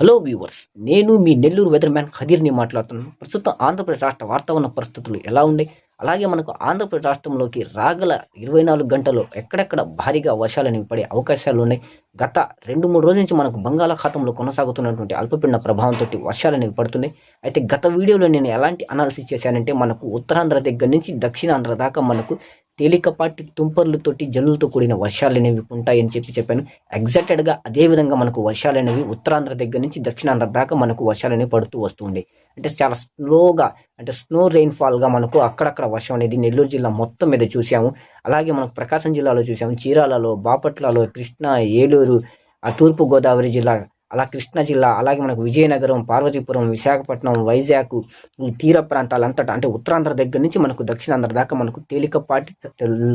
Hello viewers నేను మీ Nellore weather man ఖదీర్ని మాట్లాడుతున్నాను. ప్రస్తుతం ఆంధ్రప్రదేశ్ రాష్ట్ర వాతావరణ పరిస్థితులు ఎలా ఉన్నాయి? అలాగే మనకు ఆంధ్రప్రదేశ్ రాష్ట్రంలోకి రాగల ఇరవై నాలుగు గంటలు ఎక్కడెక్కడ భారీగా వర్షాలు అనేవి పడే అవకాశాలు ఉన్నాయి? గత రెండు మూడు రోజుల నుంచి మనకు బంగాళాఖాతంలో కొనసాగుతున్నటువంటి అల్పపీడన ప్రభావంతో వర్షాలు అనేవి పడుతున్నాయి. అయితే గత వీడియోలో నేను ఎలాంటి అనాలిసిస్ చేశానంటే మనకు ఉత్తరాంధ్ర దగ్గర నుంచి దక్షిణాంధ్ర దాకా మనకు తేలికపాటి తుంపర్లతోటి జల్లులతో కూడిన వర్షాలు అనేవి ఉంటాయని చెప్పి చెప్పాను. ఎగ్జాక్టెడ్గా అదే విధంగా మనకు వర్షాలు అనేవి ఉత్తరాంధ్ర దగ్గర నుంచి దక్షిణాంధ్ర దాకా మనకు వర్షాలు అనేవి పడుతూ వస్తుంది అంటే చాలా స్లోగా అంటే స్నో రెయిన్ఫాల్గా మనకు అక్కడక్కడ వర్షం అనేది నెల్లూరు జిల్లా మొత్తం మీద చూసాము. అలాగే మనకు ప్రకాశం జిల్లాలో చూసాం చీరాలలో బాపట్లలో కృష్ణా ఏలూరు ఆ జిల్లా అలా కృష్ణా జిల్లా అలాగే మనకు విజయనగరం పార్వతీపురం విశాఖపట్నం వైజాగ్ ఈ తీర ప్రాంతాలంతటా అంటే ఉత్తరాంధ్ర దగ్గర నుంచి మనకు దక్షిణాంధ్ర దాకా మనకు తేలికపాటి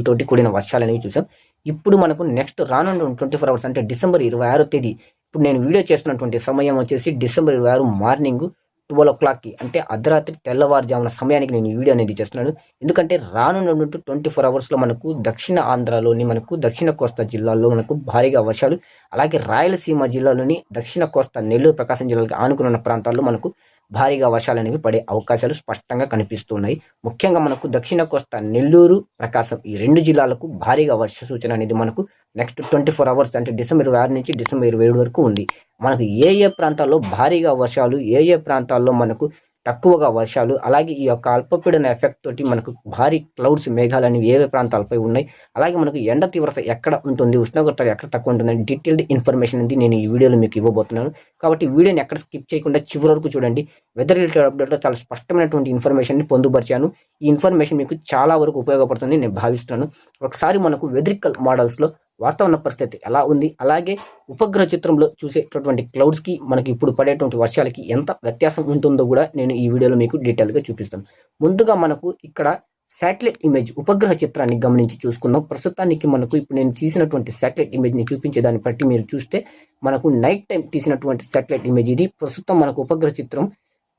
తోటి కూడిన వర్షాలు అనేవి చూసాం. ఇప్పుడు మనకు నెక్స్ట్ రానున్న ట్వంటీ ఫోర్ అవర్స్ అంటే డిసెంబర్ ఇరవై ఆరో తేదీ ఇప్పుడు నేను వీడియో చేస్తున్నటువంటి సమయం వచ్చేసి డిసెంబర్ ఇరవై ఆరు మార్నింగ్ ట్వెల్వ్ ఓ క్లాక్కి అంటే అర్ధరాత్రి తెల్లవారుజామున సమయానికి నేను వీడియో అనేది చేస్తున్నాను. ఎందుకంటే రానున్నటువంటి ట్వంటీ ఫోర్ అవర్స్లో మనకు దక్షిణ ఆంధ్రాలోని మనకు దక్షిణ కోస్తా జిల్లాలో మనకు భారీగా వర్షాలు అలాగే రాయలసీమ జిల్లాలోని దక్షిణ కోస్తా నెల్లూరు ప్రకాశం జిల్లాలకు ఆనుకున్న ప్రాంతాల్లో మనకు భారీగా వర్షాలు అనేవి పడే అవకాశాలు స్పష్టంగా కనిపిస్తున్నాయి. ముఖ్యంగా మనకు దక్షిణ కోస్తా నెల్లూరు ప్రకాశం ఈ రెండు జిల్లాలకు భారీగా వర్ష సూచన అనేది మనకు నెక్స్ట్ ట్వంటీ ఫోర్ అవర్స్ అంటే డిసెంబర్ ఇరవై ఆరు నుంచి డిసెంబర్ ఇరవై ఏడు వరకు ఉంది. మనకు ఏ ఏ ప్రాంతాల్లో భారీగా వర్షాలు ఏ ఏ ప్రాంతాల్లో మనకు తక్కువగా వర్షాలు అలాగే ఈ యొక్క అల్పపీడన ఎఫెక్ట్ తోటి మనకు భారీ క్లౌడ్స్ మేఘాలు అనేవి ఏవే ప్రాంతాలపై ఉన్నాయి అలాగే మనకు ఎండ తీవ్రత ఎక్కడ ఉంటుంది ఉష్ణోగ్రత ఎక్కడ తక్కువ ఉంటుంది డీటెయిల్డ్ ఇన్ఫర్మేషన్ అనేది నేను ఈ వీడియోలో మీకు ఇవ్వబోతున్నాను. కాబట్టి వీడియోని ఎక్కడ స్కిప్ చేయకుండా చివరి వరకు చూడండి. వెదర్ రిలేటెడ్ అప్డేట్లో చాలా స్పష్టమైనటువంటి ఇన్ఫర్మేషన్ని పొందుపరిచాను. ఈ ఇన్ఫర్మేషన్ మీకు చాలా వరకు ఉపయోగపడుతుంది నేను భావిస్తున్నాను. ఒకసారి మనకు వెదరికల్ మోడల్స్లో వాతావరణ పరిస్థితి ఎలా ఉంది? అలాగే ఉపగ్రహ చిత్రంలో చూసేటటువంటి క్లౌడ్స్కి మనకి ఇప్పుడు పడేటువంటి వర్షాలకి ఎంత వ్యత్యాసం ఉంటుందో కూడా నేను ఈ వీడియోలో మీకు డీటెయిల్గా చూపిస్తాను. ముందుగా మనకు ఇక్కడ శాటిలైట్ ఇమేజ్ ఉపగ్రహ చిత్రాన్ని గమనించి చూసుకుందాం. ప్రస్తుతానికి మనకు ఇప్పుడు నేను తీసినటువంటి శాటిలైట్ ఇమేజ్ని చూపించే దాన్ని బట్టి మీరు చూస్తే మనకు నైట్ టైం తీసినటువంటి శాటిలైట్ ఇమేజ్ ఇది. ప్రస్తుతం మనకు ఉపగ్రహ చిత్రం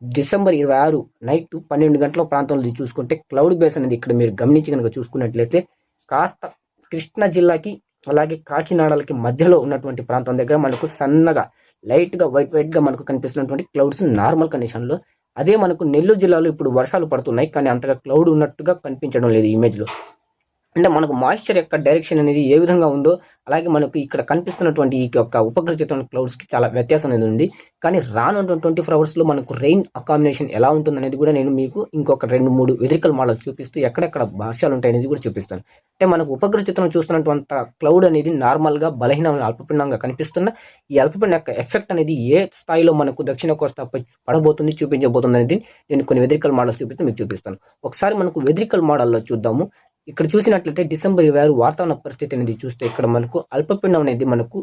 డిసెంబర్ ఇరవై ఆరు నైట్ పన్నెండు గంటల ప్రాంతంలో ఇది చూసుకుంటే క్లౌడ్ బేస్ అనేది ఇక్కడ మీరు గమనించి కనుక చూసుకున్నట్లయితే కాస్త కృష్ణా జిల్లాకి అలాగే కాకినాడలకి మధ్యలో ఉన్నటువంటి ప్రాంతం దగ్గర మనకు సన్నగా లైట్గా వైట్ వైట్గా మనకు కనిపిస్తున్నటువంటి క్లౌడ్స్ నార్మల్ కండిషన్లో. అదే మనకు నెల్లూరు జిల్లాలో ఇప్పుడు వర్షాలు పడుతున్నాయి. కానీ అంతగా క్లౌడ్ ఉన్నట్టుగా కనిపించడం లేదు ఈ ఇమేజ్లో. అంటే మనకు మాయిశ్చర్ యొక్క డైరెక్షన్ అనేది ఏ విధంగా ఉందో అలాగే మనకు ఇక్కడ కనిపిస్తున్నటువంటి ఈ యొక్క ఉపగ్రహ చిత్రం క్లౌడ్స్కి చాలా వ్యత్యాసం అనేది ఉంది. కానీ రానున్న ట్వంటీ ఫోర్ అవర్స్లో మనకు రెయిన్ అకామినేషన్ ఎలా ఉంటుంది అనేది కూడా నేను మీకు ఇంకొక రెండు మూడు వెదికల్ మోడల్ చూపిస్తూ ఎక్కడెక్కడ భాషలు ఉంటాయి అనేది కూడా చూపిస్తాను. అంటే మనకు ఉపగ్రహ చిత్రం చూస్తున్నటువంటి క్లౌడ్ అనేది నార్మల్గా బలహీనమైన అల్పపిండంగా కనిపిస్తున్న ఈ అల్పపిండం యొక్క ఎఫెక్ట్ అనేది ఏ స్థాయిలో మనకు దక్షిణ కోస్తాపై పడబోతుంది చూపించబోతుంది అనేది నేను కొన్ని వెదికల్ మోడల్ చూపిస్తూ మీకు చూపిస్తాను. ఒకసారి మనకు వెదిరికల్ మోడల్లో చూద్దాము. ఇక్కడ చూసినట్లయితే డిసెంబర్ ఇరవై ఆరు వాతావరణ పరిస్థితి అనేది చూస్తే ఇక్కడ మనకు అల్పపీడనం అనేది మనకు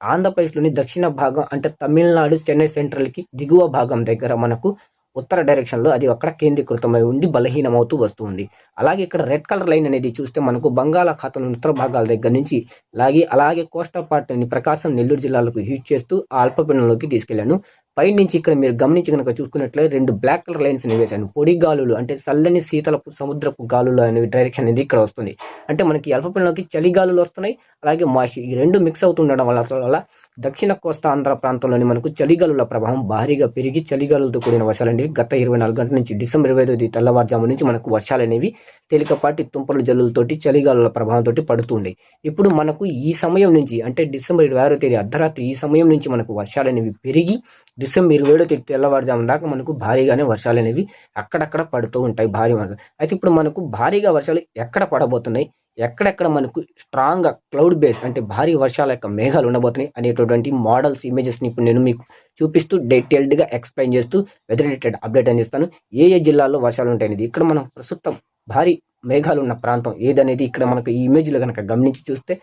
ఆంధ్రప్రదేశ్లోని దక్షిణ భాగం అంటే తమిళనాడు చెన్నై సెంట్రల్కి దిగువ భాగం దగ్గర మనకు ఉత్తర డైరెక్షన్లో అది అక్కడ కేంద్రీకృతమై ఉంది బలహీనమవుతూ వస్తుంది. అలాగే ఇక్కడ రెడ్ కలర్ లైన్ అనేది చూస్తే మనకు బంగాళాఖాతం ఉత్తర భాగాల దగ్గర నుంచి అలాగే అలాగే కోస్టల్ పార్టీని ప్రకాశం నెల్లూరు జిల్లాలకు హీట్ చేస్తూ ఆ అల్పపీడనంలోకి తీసుకెళ్ళాను. పై నుంచి ఇక్కడ మీరు గమనించి కనుక చూసుకున్నట్లయితే రెండు బ్లాక్ కలర్ లైన్స్ అనేవి వేశాను పొడి గాలులు అంటే చల్లని శీతలపు సముద్రపు గాలులు అనేవి డైరెక్షన్ అనేది ఇక్కడ వస్తుంది. అంటే మనకి అల్పపీడనంలోకి చలి గాలులు వస్తున్నాయి. అలాగే మాషి ఈ రెండు మిక్స్ అవుతుండడం వల్ల వల్ల దక్షిణ కోస్తా ఆంధ్ర ప్రాంతంలోని మనకు చలిగాలుల ప్రభావం భారీగా పెరిగి చలిగాలులతో కూడిన వర్షాలండి. గత ఇరవై నాలుగు గంటల నుంచి డిసెంబర్ ఇరవై ఐదు తెల్లవారుజాము నుంచి మనకు వర్షాలు అనేవి తేలికపాటి తుంపలు జల్లులతోటి చలిగాలుల ప్రభావంతో పడుతుండే. ఇప్పుడు మనకు ఈ సమయం నుంచి అంటే డిసెంబర్ ఇరవై ఆరో తేదీ అర్ధరాత్రి ఈ సమయం నుంచి మనకు వర్షాలు అనేవి పెరిగి డిసెంబర్ ఇరవై ఏడో తేదీ తెల్లవారుజాము దాకా మనకు భారీగానే వర్షాలు అనేవి అక్కడక్కడ పడుతూ ఉంటాయి. భారీ అయితే ఇప్పుడు మనకు భారీగా వర్షాలు ఎక్కడ పడబోతున్నాయి? ఎక్కడెక్కడ మనకు స్ట్రాంగ్గా క్లౌడ్ బేస్ అంటే భారీ వర్షాల యొక్క మేఘాలు ఉండబోతున్నాయి అనేటటువంటి మోడల్స్ ఇమేజెస్ని ఇప్పుడు నేను మీకు చూపిస్తూ డీటెయిల్డ్గా ఎక్స్ప్లెయిన్ చేస్తూ వెదర్ రిలేటెడ్ అప్డేట్ అందిస్తాను ఏ ఏ జిల్లాల్లో వర్షాలు ఉంటాయనేది ఇక్కడ మనం ప్రస్తుతం భారీ మేఘాలు ఉన్న ప్రాంతం ఏదనేది ఇక్కడ మనకు ఈ ఇమేజ్లో కనుక గమనించి చూస్తే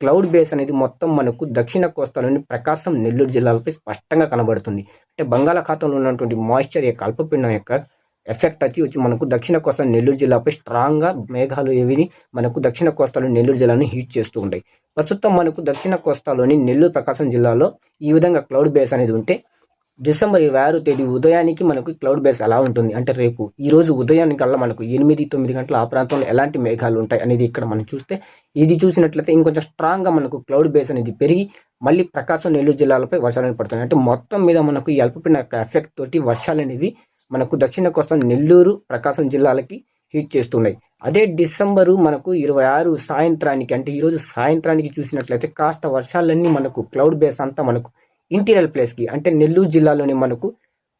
క్లౌడ్ బేస్ అనేది మొత్తం మనకు దక్షిణ కోస్తాలోని ప్రకాశం నెల్లూరు జిల్లాలపై స్పష్టంగా కనబడుతుంది. అంటే బంగాళాఖాతంలో ఉన్నటువంటి మాయిశ్చర్ యొక్క అల్పపిండం యొక్క ఎఫెక్ట్ వచ్చి వచ్చి మనకు దక్షిణ కోస్తా నెల్లూరు జిల్లాపై స్ట్రాంగ్గా మేఘాలు ఏవిని మనకు దక్షిణ కోస్తాలో నెల్లూరు జిల్లాను హీట్ చేస్తూ ఉంటాయి. ప్రస్తుతం మనకు దక్షిణ కోస్తాలోని నెల్లూరు ప్రకాశం జిల్లాలో ఈ విధంగా క్లౌడ్ బేస్ అనేది ఉంటే డిసెంబర్ ఇరవై ఆరు తేదీ ఉదయానికి మనకు క్లౌడ్ బేస్ ఎలా ఉంటుంది? అంటే రేపు ఈ రోజు ఉదయానికల్లా మనకు ఎనిమిది తొమ్మిది గంటల ఆ ప్రాంతంలో ఎలాంటి మేఘాలు ఉంటాయి అనేది ఇక్కడ మనం చూస్తే ఇది చూసినట్లయితే ఇంకొంచెం స్ట్రాంగ్గా మనకు క్లౌడ్ బేస్ అనేది పెరిగి మళ్ళీ ప్రకాశం నెల్లూరు జిల్లాలపై వర్షాలు పడుతున్నాయి. అంటే మొత్తం మీద మనకు ఈ అల్పపీడన ఎఫెక్ట్ తోటి వర్షాలు అనేవి మనకు దక్షిణ కోస్తా నెల్లూరు ప్రకాశం జిల్లాలకి హీట్ చేస్తున్నాయి. అదే డిసెంబరు మనకు ఇరవై ఆరు సాయంత్రానికి అంటే ఈరోజు సాయంత్రానికి చూసినట్లయితే కాస్త వర్షాలన్నీ మనకు క్లౌడ్ బేస్ అంతా మనకు ఇంటీరియర్ ప్లేస్కి అంటే నెల్లూరు జిల్లాలోని మనకు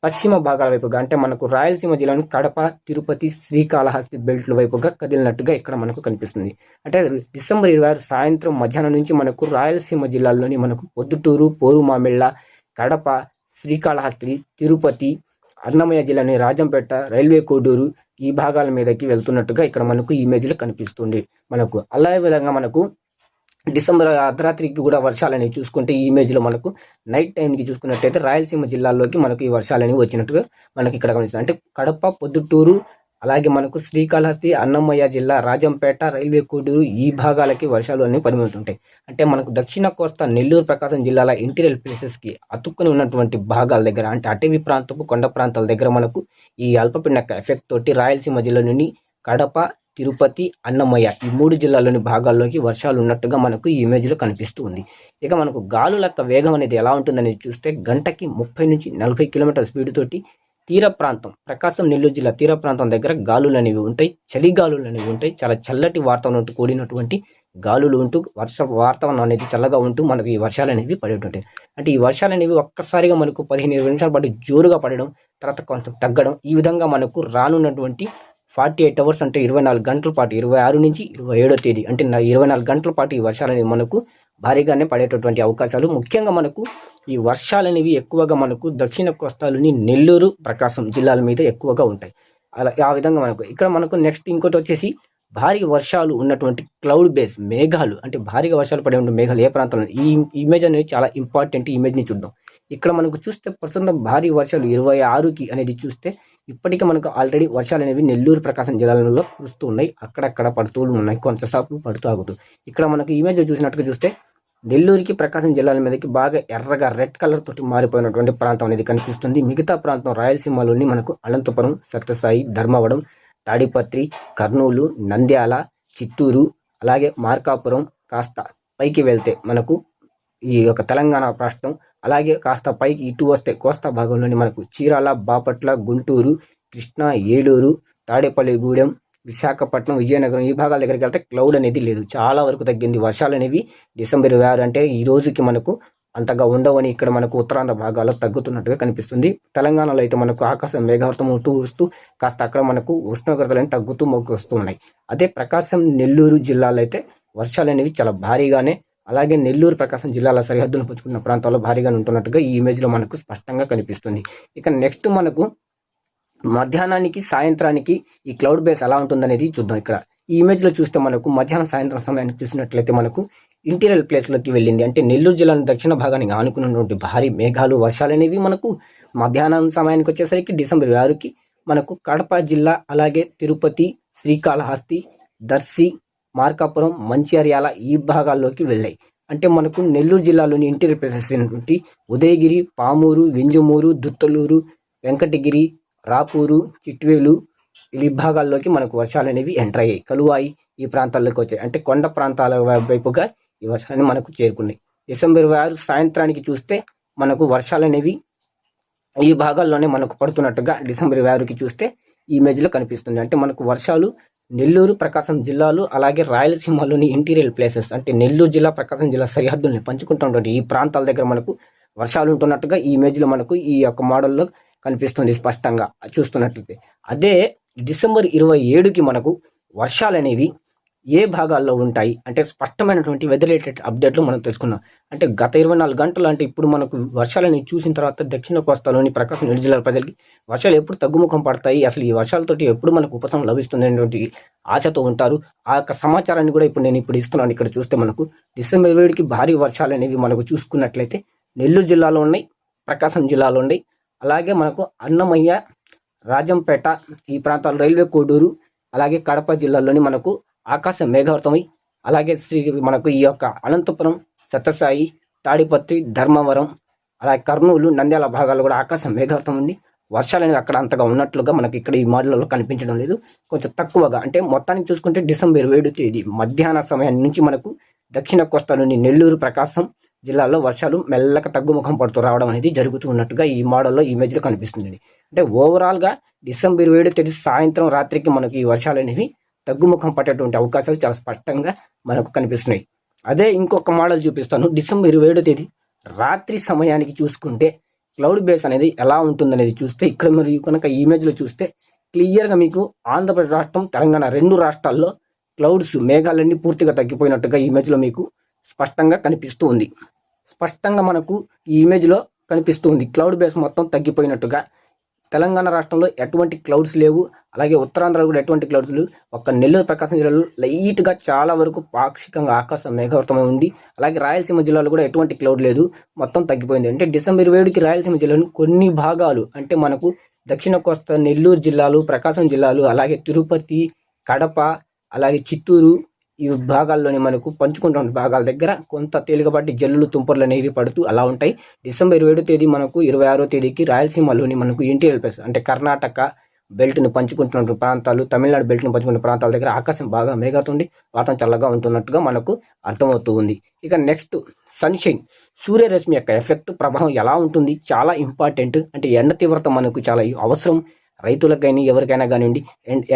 పశ్చిమ భాగాల వైపుగా అంటే మనకు రాయలసీమ జిల్లాలోని కడప తిరుపతి శ్రీకాళహస్తి బెల్ట్ల వైపుగా కదిలినట్టుగా ఇక్కడ మనకు కనిపిస్తుంది. అంటే డిసెంబర్ ఇరవై ఆరు సాయంత్రం మధ్యాహ్నం నుంచి మనకు రాయలసీమ జిల్లాలోని మనకు పొద్దుటూరు పోరుమామిళ్ళ కడప శ్రీకాళహస్తి తిరుపతి అన్నమయ్య జిల్లాని రాజంపేట రైల్వే కోడూరు ఈ భాగాల మీదకి వెళ్తున్నట్టుగా ఇక్కడ మనకు ఇమేజ్లో కనిపిస్తుంది మనకు అలాగే విధంగా మనకు డిసెంబర్ అర్ధరాత్రికి కూడా వర్షాలని చూసుకుంటే ఈ ఇమేజ్లో మనకు నైట్ టైంకి చూసుకున్నట్టయితే రాయలసీమ జిల్లాల్లోకి మనకు ఈ వర్షాలని వచ్చినట్టుగా మనకి ఇక్కడ కనిపిస్తుంది. అంటే కడప పొద్దుటూరు అలాగే మనకు శ్రీకాళహస్తి అన్నమయ్య జిల్లా రాజంపేట రైల్వే కూడూరు ఈ భాగాలకి వర్షాలు అనేవి పరిమితుంటాయి. అంటే మనకు దక్షిణ కోస్తా నెల్లూరు ప్రకాశం జిల్లాల ఇంటీరియర్ ప్లేసెస్కి అతుక్కుని ఉన్నటువంటి భాగాల దగ్గర అంటే అటవీ ప్రాంతపు కొండ ప్రాంతాల దగ్గర మనకు ఈ అల్పపీడన ఎఫెక్ట్ తోటి రాయలసీమ జిల్లా నుండి కడప తిరుపతి అన్నమయ్య ఈ మూడు జిల్లాలోని భాగాల్లోకి వర్షాలు ఉన్నట్టుగా మనకు ఈ ఇమేజ్లో కనిపిస్తూ ఉంది. ఇక మనకు గాలుల వేగం అనేది ఎలా ఉంటుందనేది చూస్తే గంటకి ముప్పై నుంచి నలభై కిలోమీటర్ల స్పీడ్ తోటి తీర ప్రాంతం ప్రకాశం నెల్లూరు జిల్లా తీర ప్రాంతం దగ్గర గాలులు అనేవి ఉంటాయి చలి గాలులు అనేవి ఉంటాయి. చాలా చల్లటి వాతావరణంతో కూడినటువంటి గాలులు ఉంటూ వర్ష వాతావరణం అనేది చల్లగా ఉంటూ మనకు ఈ వర్షాలు అనేవి పడేటుంటాయి అంటే ఈ వర్షాలు అనేవి ఒక్కసారిగా మనకు పదిహేను ఇరవై నిమిషాల పాటు జోరుగా పడడం తర్వాత కొంచెం తగ్గడం ఈ విధంగా మనకు రానున్నటువంటి ఫార్టీ ఎయిట్ అవర్స్ అంటే ఇరవై నాలుగు గంటల పాటు ఇరవై ఆరు నుంచి ఇరవై ఏడో తేదీ అంటే ఇరవై నాలుగు గంటల పాటు ఈ వర్షాలు అనేవి మనకు భారీగానే పడేటటువంటి అవకాశాలు. ముఖ్యంగా మనకు ఈ వర్షాలు అనేవి ఎక్కువగా మనకు దక్షిణ కోస్తాలోని నెల్లూరు ప్రకాశం జిల్లాల మీద ఎక్కువగా ఉంటాయి. అలా ఆ విధంగా మనకు ఇక్కడ మనకు నెక్స్ట్ ఇంకోటి వచ్చేసి భారీ వర్షాలు ఉన్నటువంటి క్లౌడ్ బేస్ మేఘాలు అంటే భారీగా వర్షాలు పడే ఉన్న మేఘాలు ఏ ప్రాంతంలో ఈ ఇమేజ్ అనేది చాలా ఇంపార్టెంట్ ఇమేజ్ని చూద్దాం. ఇక్కడ మనకు చూస్తే ప్రస్తుతం భారీ వర్షాలు ఇరవై ఆరుకి అనేది చూస్తే ఇప్పటికే మనకు ఆల్రెడీ వర్షాలు అనేవి నెల్లూరు ప్రకాశం జిల్లాలలో కురుస్తూ ఉన్నాయి. అక్కడక్కడ పడుతూ ఉన్నాయి. కొంతసేపు పడుతూ ఆగుతూ. ఇక్కడ మనకు ఇమేజ్ చూసినట్టుగా చూస్తే నెల్లూరుకి ప్రకాశం జిల్లాల మీదకి బాగా ఎర్రగా రెడ్ కలర్ తోటి మారిపోయినటువంటి ప్రాంతం అనేది కనిపిస్తుంది. మిగతా ప్రాంతం రాయలసీమలోని మనకు అనంతపురం సత్యసాయి ధర్మవరం తాడిపత్రి కర్నూలు నంద్యాల చిత్తూరు అలాగే మార్కాపురం కాస్త పైకి వెళ్తే మనకు ఈ యొక్క తెలంగాణ రాష్ట్రం అలాగే కాస్త పైకి ఇటు వస్తే కోస్తా భాగంలోని మనకు చీరాల బాపట్ల గుంటూరు కృష్ణా ఏలూరు తాడేపల్లిగూడెం విశాఖపట్నం విజయనగరం ఈ భాగాల దగ్గరికి వెళ్తే క్లౌడ్ అనేది లేదు. చాలా వరకు తగ్గింది. వర్షాలు అనేవి డిసెంబర్ ఇరవై ఆరు అంటే ఈ రోజుకి మనకు అంతగా ఉండవని ఇక్కడ మనకు ఉత్తరాంధ్ర భాగాల్లో తగ్గుతున్నట్టుగా కనిపిస్తుంది. తెలంగాణలో అయితే మనకు ఆకాశం మేఘావృతం అవుతూ వస్తూ కాస్త అక్కడ మనకు ఉష్ణోగ్రతలు తగ్గుతూ మొగ్గు వస్తూ ఉన్నాయి అదే ప్రకాశం నెల్లూరు జిల్లాలో అయితే వర్షాలు అనేవి చాలా భారీగానే అలాగే నెల్లూరు ప్రకాశం జిల్లాల సరిహద్దును పంచుకున్న ప్రాంతాల్లో భారీగా ఉంటున్నట్టుగా ఈ ఇమేజ్లో మనకు స్పష్టంగా కనిపిస్తుంది. ఇక నెక్స్ట్ మనకు మధ్యాహ్నానికి సాయంత్రానికి ఈ క్లౌడ్ బేస్ ఎలా ఉంటుందనేది చూద్దాం ఇక్కడ. ఈ ఇమేజ్లో చూస్తే మనకు మధ్యాహ్నం సాయంత్రం సమయానికి చూసినట్లయితే మనకు ఇంటీరియర్ ప్లేస్లోకి వెళ్ళింది. అంటే నెల్లూరు జిల్లాను దక్షిణ భాగానికి ఆనుకున్నటువంటి భారీ మేఘాలు వర్షాలు అనేవి మనకు మధ్యాహ్నం సమయానికి వచ్చేసరికి డిసెంబర్ ఆరుకి మనకు కడప జిల్లా అలాగే తిరుపతి శ్రీకాళహస్తి దర్శి మార్కాపురం మంచిర్యాల ఈ భాగాల్లోకి వెళ్ళాయి. అంటే మనకు నెల్లూరు జిల్లాలోని ఇంటీరియర్ ప్లేసెస్ ఏంటి ఉదయగిరి పామూరు వింజమూరు దుత్తలూరు వెంకటగిరి రాపూరు చిట్వేలు ఈ భాగాల్లోకి మనకు వర్షాలు అనేవి ఎంటర్ అయ్యాయి. కలువాయి ఈ ప్రాంతాల్లోకి వచ్చాయి. అంటే కొండ ప్రాంతాల వైపుగా ఈ వర్షాలు మనకు చేరుకున్నాయి. డిసెంబర్ ఆరు సాయంత్రానికి చూస్తే మనకు వర్షాలు అనేవి ఈ భాగాల్లోనే మనకు పడుతున్నట్టుగా డిసెంబర్ ఆరుకి చూస్తే ఈ ఇమేజ్లో కనిపిస్తుంది. అంటే మనకు వర్షాలు నెల్లూరు ప్రకాశం జిల్లాలు అలాగే రాయలసీమలోని ఇంటీరియల్ ప్లేసెస్ అంటే నెల్లూరు జిల్లా ప్రకాశం జిల్లా సరిహద్దుల్ని పంచుకుంటున్నటువంటి ఈ ప్రాంతాల దగ్గర మనకు వర్షాలు ఉంటున్నట్టుగా ఈ ఇమేజ్లో మనకు ఈ యొక్క మోడల్లో కనిపిస్తుంది స్పష్టంగా చూస్తున్నట్లయితే. అదే డిసెంబర్ ఇరవై ఏడుకి మనకు వర్షాలు అనేవి ఏ భాగాల్లో ఉంటాయి? అంటే స్పష్టమైనటువంటి వెదర్ రిలేటెడ్ అప్డేట్లు మనం తెలుసుకున్నాం అంటే గత ఇరవై నాలుగు గంటలు అంటే ఇప్పుడు మనకు వర్షాలని చూసిన తర్వాత దక్షిణ కోస్తాలోని ప్రకాశం నెల్లూరు జిల్లాల ప్రజలకి వర్షాలు ఎప్పుడు తగ్గుముఖం పడతాయి? అసలు ఈ వర్షాలతోటి ఎప్పుడు మనకు ఉపశమనం లభిస్తుంది అనేటువంటి ఆశతో ఉంటారు. ఆ యొక్క సమాచారాన్ని కూడా ఇప్పుడు నేను ఇప్పుడు ఇస్తున్నాను. ఇక్కడ చూస్తే మనకు డిసెంబర్ వేడికి భారీ వర్షాలు అనేవి మనకు చూసుకున్నట్లయితే నెల్లూరు జిల్లాలో ఉన్నాయి ప్రకాశం జిల్లాలో ఉన్నాయి. అలాగే మనకు అన్నమయ్య రాజంపేట ఈ ప్రాంతాలు రైల్వే కోడూరు అలాగే కడప జిల్లాలోని మనకు ఆకాశం మేఘావృతమై అలాగే శ్రీ మనకు ఈ యొక్క అనంతపురం సత్యసాయి తాడిపత్రి ధర్మవరం అలాగే కర్నూలు నంద్యాల భాగాలు కూడా ఆకాశం మేఘవర్తం ఉంది వర్షాలు అనేవి అక్కడ అంతగా ఉన్నట్లుగా మనకి ఇక్కడ ఈ మోడల్లో కనిపించడం లేదు. కొంచెం తక్కువగా అంటే మొత్తానికి చూసుకుంటే డిసెంబర్ ఏడు తేదీ మధ్యాహ్న సమయం నుంచి మనకు దక్షిణ కోస్తాలోని నెల్లూరు ప్రకాశం జిల్లాలో వర్షాలు మెల్లగా తగ్గుముఖం పడుతూ రావడం అనేది జరుగుతూ ఉన్నట్టుగా ఈ మోడల్లో ఇమేజ్లో కనిపిస్తుంది. అంటే ఓవరాల్గా డిసెంబర్ ఏడు తేదీ సాయంత్రం రాత్రికి మనకి ఈ వర్షాలు అనేవి తగ్గుముఖం పట్టేటువంటి అవకాశాలు చాలా స్పష్టంగా మనకు కనిపిస్తున్నాయి. అదే ఇంకొక మోడల్ చూపిస్తాను. డిసెంబర్ ఇరవై ఏడో తేదీ రాత్రి సమయానికి చూసుకుంటే క్లౌడ్ బేస్ అనేది ఎలా ఉంటుందనేది చూస్తే ఇక్కడ మరియు కనుక ఈ ఇమేజ్లో చూస్తే క్లియర్గా మీకు ఆంధ్రప్రదేశ్ రాష్ట్రం తెలంగాణ రెండు రాష్ట్రాల్లో క్లౌడ్స్ మేఘాలన్నీ పూర్తిగా తగ్గిపోయినట్టుగా ఇమేజ్లో మీకు స్పష్టంగా కనిపిస్తూ ఉంది. స్పష్టంగా మనకు ఈ ఇమేజ్లో కనిపిస్తుంది క్లౌడ్ బేస్ మొత్తం తగ్గిపోయినట్టుగా తెలంగాణ రాష్ట్రంలో ఎటువంటి క్లౌడ్స్ లేవు. అలాగే ఉత్తరాంధ్రలో కూడా ఎటువంటి క్లౌడ్స్ లేవు. ఒక్క నెల్లూరు ప్రకాశం జిల్లాలో లైట్గా చాలా వరకు పాక్షికంగా ఆకాశం మేఘావృతమై ఉంది. అలాగే రాయలసీమ జిల్లాలో కూడా ఎటువంటి క్లౌడ్ లేదు. మొత్తం తగ్గిపోయింది. అంటే డిసెంబర్ ఏడుకి రాయలసీమ జిల్లాలోని కొన్ని భాగాలు అంటే మనకు దక్షిణ కోస్తా నెల్లూరు జిల్లాలు ప్రకాశం జిల్లాలు అలాగే తిరుపతి కడప అలాగే చిత్తూరు ఈ భాగాల్లోనే మనకు పంచుకుంటున్న భాగాల దగ్గర కొంత తేలికపాటి జల్లులు తుంపర్లు అనేవి పడుతూ అలా ఉంటాయి. డిసెంబర్ ఇరవై తేదీ మనకు ఇరవై ఆరో తేదీకి రాయలసీమలోని మనకు ఇంటీరియర్ ప్లేస్ అంటే కర్ణాటక బెల్ట్ను పంచుకుంటున్న ప్రాంతాలు తమిళనాడు బెల్ట్ను పంచుకున్న ప్రాంతాల దగ్గర ఆకాశం బాగా మేఘతుంది. వాతావరణం చల్లగా ఉంటున్నట్టుగా మనకు అర్థమవుతూ ఉంది. ఇక నెక్స్ట్ సన్షైన్. సూర్యరశ్మి యొక్క ఎఫెక్ట్ ప్రభావం ఎలా ఉంటుంది? చాలా ఇంపార్టెంట్. అంటే ఎండ తీవ్రత మనకు చాలా అవసరం. రైతులకైనా ఎవరికైనా కానివ్వండి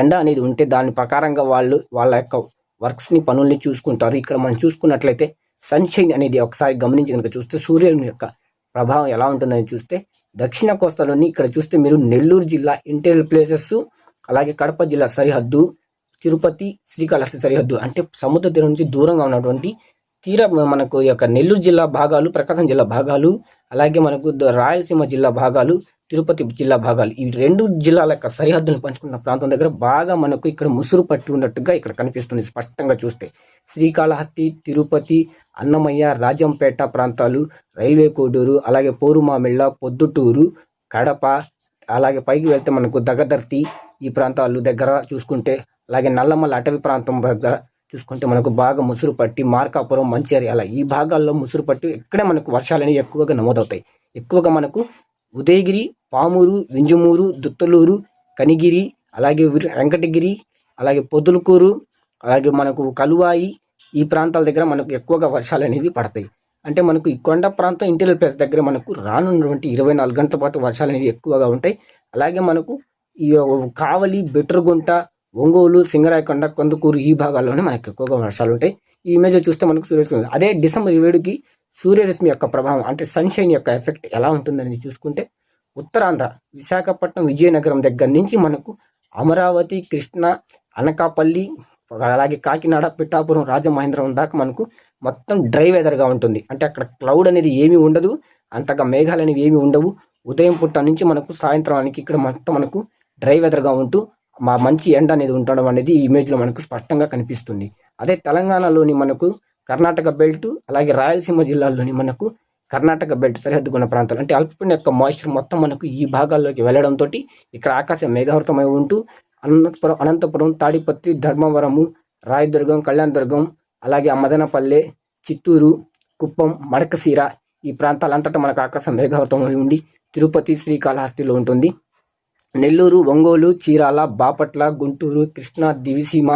ఎండ అనేది ఉంటే దాని ప్రకారంగా వాళ్ళు వాళ్ళ యొక్క వర్క్స్ని పనుల్ని చూసుకుంటారు. ఇక్కడ మనం చూసుకున్నట్లయితే సన్షైన్ అనేది ఒకసారి గమనించి కనుక చూస్తే సూర్యుని యొక్క ప్రభావం ఎలా ఉంటుందని చూస్తే దక్షిణ కోస్తాలోని ఇక్కడ చూస్తే మీరు నెల్లూరు జిల్లా ఇంటీరియర్ ప్లేసెస్ అలాగే కడప జిల్లా సరిహద్దు తిరుపతి శ్రీకాళహస్తి సరిహద్దు అంటే సముద్ర తీరం నుంచి దూరంగా ఉన్నటువంటి తీర మనకు ఈ యొక్క నెల్లూరు జిల్లా భాగాలు ప్రకాశం జిల్లా భాగాలు అలాగే మనకు రాయలసీమ జిల్లా భాగాలు తిరుపతి జిల్లా భాగాలు ఈ రెండు జిల్లాల యొక్క సరిహద్దును పంచుకున్న ప్రాంతం దగ్గర బాగా మనకు ఇక్కడ ముసురు పట్టి ఉన్నట్టుగా ఇక్కడ కనిపిస్తుంది స్పష్టంగా చూస్తే. శ్రీకాళహస్తి తిరుపతి అన్నమయ్య రాజంపేట ప్రాంతాలు రైల్వే కోడూరు అలాగే పోరుమామిళ్ళ పొద్దుటూరు కడప అలాగే పైకి వెళ్తే మనకు దగదర్తి ఈ ప్రాంతాలు దగ్గర చూసుకుంటే అలాగే నల్లమల్ల అటవీ ప్రాంతం దగ్గర చూసుకుంటే మనకు బాగా ముసురు పట్టి మార్కాపురం మంచిర్యాల ఈ భాగాల్లో ముసురు పట్టి ఇక్కడే మనకు వర్షాలు అనేవి ఎక్కువగా నమోదవుతాయి. ఎక్కువగా మనకు ఉదయగిరి పామూరు వింజమూరు దుత్తలూరు కనిగిరి అలాగే వెంకటగిరి అలాగే పొదులకూరు అలాగే మనకు కలువాయి ఈ ప్రాంతాల దగ్గర మనకు ఎక్కువగా వర్షాలు అనేవి పడతాయి. అంటే మనకు ఈ కొండ ప్రాంతం ఇంటీరియర్ ప్లేస్ దగ్గర మనకు రానున్నటువంటి ఇరవై నాలుగు గంటల పాటు వర్షాలు అనేవి ఎక్కువగా ఉంటాయి. అలాగే మనకు ఈ కావలి బెటర్గుంట ఒంగోలు సింగరాయకొండ కందుకూరు ఈ భాగాల్లోనే మనకు ఎక్కువగా వర్షాలు ఉంటాయి ఈ ఇమేజ్ చూస్తే మనకు సూర్యరశ్మి అదే డిసెంబర్ ఏడుకి సూర్యరశ్మి యొక్క ప్రభావం అంటే సన్షైన్ యొక్క ఎఫెక్ట్ ఎలా ఉంటుందని చూసుకుంటే ఉత్తరాంధ్ర విశాఖపట్నం విజయనగరం దగ్గర నుంచి మనకు అమరావతి కృష్ణ అనకాపల్లి అలాగే కాకినాడ పిఠాపురం రాజమహేంద్రం దాకా మనకు మొత్తం డ్రై వెదర్గా ఉంటుంది. అంటే అక్కడ క్లౌడ్ అనేది ఏమీ ఉండదు అంతగా మేఘాలు అనేవి ఏమీ ఉండవు. ఉదయం పుట్ట నుంచి మనకు సాయంత్రానికి ఇక్కడ మొత్తం మనకు డ్రై వెదర్గా ఉంటూ మా మంచి ఎండ అనేది ఉండడం అనేది ఈ ఇమేజ్లో మనకు స్పష్టంగా కనిపిస్తుంది. అదే తెలంగాణలోని మనకు కర్ణాటక బెల్ట్ అలాగే రాయలసీమ జిల్లాల్లోని మనకు కర్ణాటక బెల్ట్ సరిహద్దు కొన్న ప్రాంతాలు. అంటే అల్పపీడన యొక్క మాయిశ్చర్ మొత్తం మనకు ఈ భాగాల్లోకి వెళ్ళడంతో ఇక్కడ ఆకాశం మేఘావృతమై ఉంటూ అనంతపురం అనంతపురం తాడిపత్రి ధర్మవరము రాయదుర్గం కళ్యాణదుర్గం అలాగే మదనపల్లె చిత్తూరు కుప్పం మడకసీర ఈ ప్రాంతాలంతటా మనకు ఆకాశం మేఘావృతమై ఉండి తిరుపతి శ్రీకాళహస్తిలో ఉంటుంది. నెల్లూరు ఒంగోలు చీరాల బాపట్ల గుంటూరు కృష్ణా దివిసీమ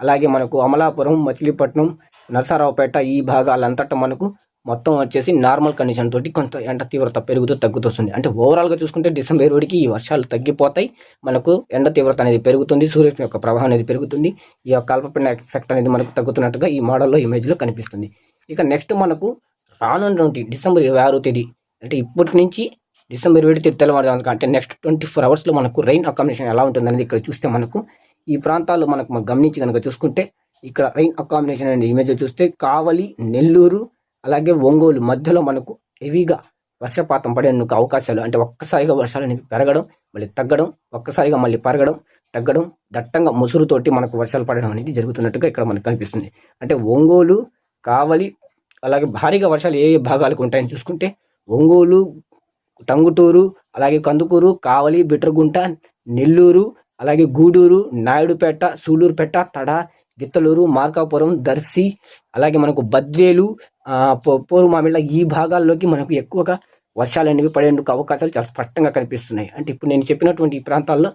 అలాగే మనకు అమలాపురం మచిలీపట్నం నరసరావుపేట ఈ భాగాలంతటా మనకు మొత్తం వచ్చేసి నార్మల్ కండిషన్ తోటి కొంత ఎండ తీవ్రత పెరుగుతూ తగ్గుతుంది అంటే ఓవరాల్గా చూసుకుంటే డిసెంబర్ ఏడుకి ఈ వర్షాలు తగ్గిపోతాయి. మనకు ఎండ తీవ్రత అనేది పెరుగుతుంది సూర్యుని యొక్క ప్రభావం అనేది పెరుగుతుంది. ఈ యొక్క అల్పపీడన ఎఫెక్ట్ అనేది మనకు తగ్గుతున్నట్టుగా ఈ మోడల్లో ఇమేజ్లో కనిపిస్తుంది. ఇక నెక్స్ట్ మనకు రానున్నటువంటి డిసెంబర్ ఇరవై ఆరో తేదీ అంటే ఇప్పటి నుంచి డిసెంబర్ ఇరవై తేదీ తెల్లవారు అంటే నెక్స్ట్ ట్వంటీ ఫోర్ అవర్స్లో మనకు రైన్ అకామిడేషన్ ఎలా ఉంటుందనేది ఇక్కడ చూస్తే మనకు ఈ ప్రాంతాల్లో మనకు గమనించి కనుక చూసుకుంటే ఇక్కడ రైన్ అకామిడేషన్ అనే ఇమేజ్ చూస్తే కావలి నెల్లూరు అలాగే ఒంగోలు మధ్యలో మనకు హెవీగా వర్షపాతం పడేందుకు అవకాశాలు అంటే ఒక్కసారిగా వర్షాలు అనేవి పెరగడం మళ్ళీ తగ్గడం ఒక్కసారిగా మళ్ళీ పెరగడం తగ్గడం దట్టంగా ముసురుతోటి మనకు వర్షాలు పడడం అనేది జరుగుతున్నట్టుగా ఇక్కడ మనకు కనిపిస్తుంది. అంటే ఒంగోలు కావలి అలాగే భారీగా వర్షాలు ఏ ఏ భాగాలకు ఉంటాయని చూసుకుంటే ఒంగోలు టంగుటూరు అలాగే కందుకూరు కావలి బిట్రగుంట నెల్లూరు అలాగే గూడూరు నాయుడుపేట సూలూరుపేట తడ గిత్తలూరు మార్కాపురం దర్శి అలాగే మనకు బద్వేలు పోరుమామిళ్ళ ఈ భాగాల్లోకి మనకు ఎక్కువగా వర్షాలు అనేవి పడేందుకు అవకాశాలు చాలా స్పష్టంగా కనిపిస్తున్నాయి. అంటే ఇప్పుడు నేను చెప్పినటువంటి ఈ ప్రాంతాల్లో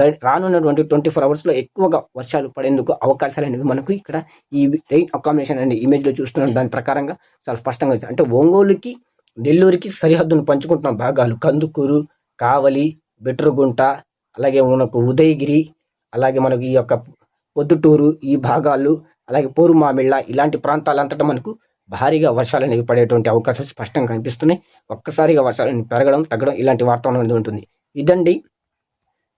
గ- రానున్నటువంటి ట్వంటీ ఫోర్ అవర్స్లో ఎక్కువగా వర్షాలు పడేందుకు అవకాశాలు అనేవి మనకు ఇక్కడ ఈ రెయిన్ అకామిడేషన్ అనే ఇమేజ్లో చూస్తున్న. దాని ప్రకారంగా చాలా స్పష్టంగా అంటే ఒంగోలుకి నెల్లూరుకి సరిహద్దును పంచుకుంటున్న భాగాలు కందుకూరు కావలి బెట్రుగుంట అలాగే మనకు ఉదయగిరి అలాగే మనకు ఈ యొక్క పొద్దుటూరు ఈ భాగాలు అలాగే పోరుమామిళ్ళ ఇలాంటి ప్రాంతాలంతటా మనకు భారీగా వర్షాలు అనేవి పడేటువంటి అవకాశాలు స్పష్టంగా కనిపిస్తున్నాయి. ఒక్కసారిగా వర్షాలు పెరగడం తగ్గడం ఇలాంటి వాతావరణం ఉంటుంది. ఇదండి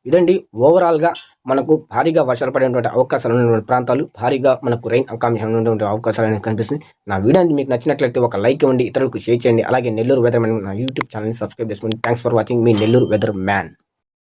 ఇదండి ఓవరాల్గా మనకు భారీగా వర్షాలు పడేటువంటి అవకాశాలు ఉన్నటువంటి ప్రాంతాలు భారీగా మనకు రైన్ అకామిడేషన్ ఉన్నటువంటి అవకాశాలు అనేది కనిపిస్తుంది. నా వీడియో మీకు నచ్చినట్లయితే ఒక లైక్ ఇవ్వండి ఇతరులకు షేర్ చేయండి. అలాగే నెల్లూరు వెదర్ మ్యాన్ నా యూట్యూబ్ ఛానల్ని సబ్స్క్రైబ్ చేసుకోండి. థ్యాంక్స్ ఫర్ వాచింగ్ మీ నెల్లూరు వెదర్ మ్యాన్.